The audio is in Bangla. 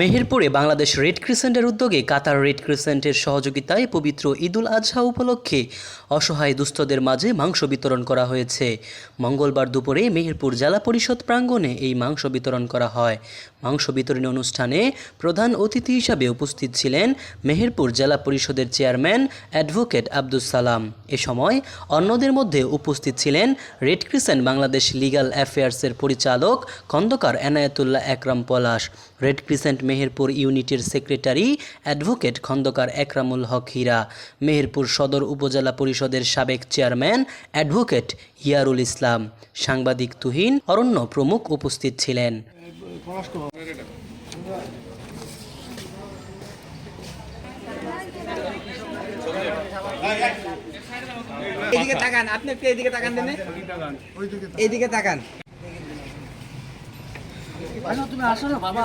মেহেরপুরে বাংলাদেশ রেড ক্রিসেন্টের উদ্যোগে কাতার রেড ক্রিসেন্টের সহযোগিতায় পবিত্র ঈদুল আজহা উপলক্ষে অসহায় দুস্থদের মাঝে মাংস বিতরণ করা হয়েছে। মঙ্গলবার দুপুরে মেহেরপুর জেলা পরিষদ প্রাঙ্গণে এই মাংস বিতরণ করা হয়। মাংস বিতরণী অনুষ্ঠানে প্রধান অতিথি হিসাবে উপস্থিত ছিলেন মেহেরপুর জেলা পরিষদের চেয়ারম্যান অ্যাডভোকেট আব্দুস সালাম। এ সময় অন্যদের মধ্যে উপস্থিত ছিলেন রেড ক্রিসেন্ট বাংলাদেশ লিগ্যাল অ্যাফেয়ার্সের পরিচালক খন্দকার এনায়েতুল্লাহ একরাম পলাশ। রেড ক্রিসেন্ট মেহেরপুর ইউনিটের সেক্রেটারি অ্যাডভোকেট খন্দকার একরামুল হক হীরা। মেহেরপুর সদর উপজেলা পরিষদের সাবেক চেয়ারম্যান অ্যাডভোকেট ইয়ারুল ইসলাম। সাংবাদিক তুহিন অরণ্য প্রমুখ উপস্থিত ছিলেন। এইদিকে তাকান, আপনি একটু এইদিকে তাকান, দেন। এইদিকে তাকান। তুমি আসো না বাবা।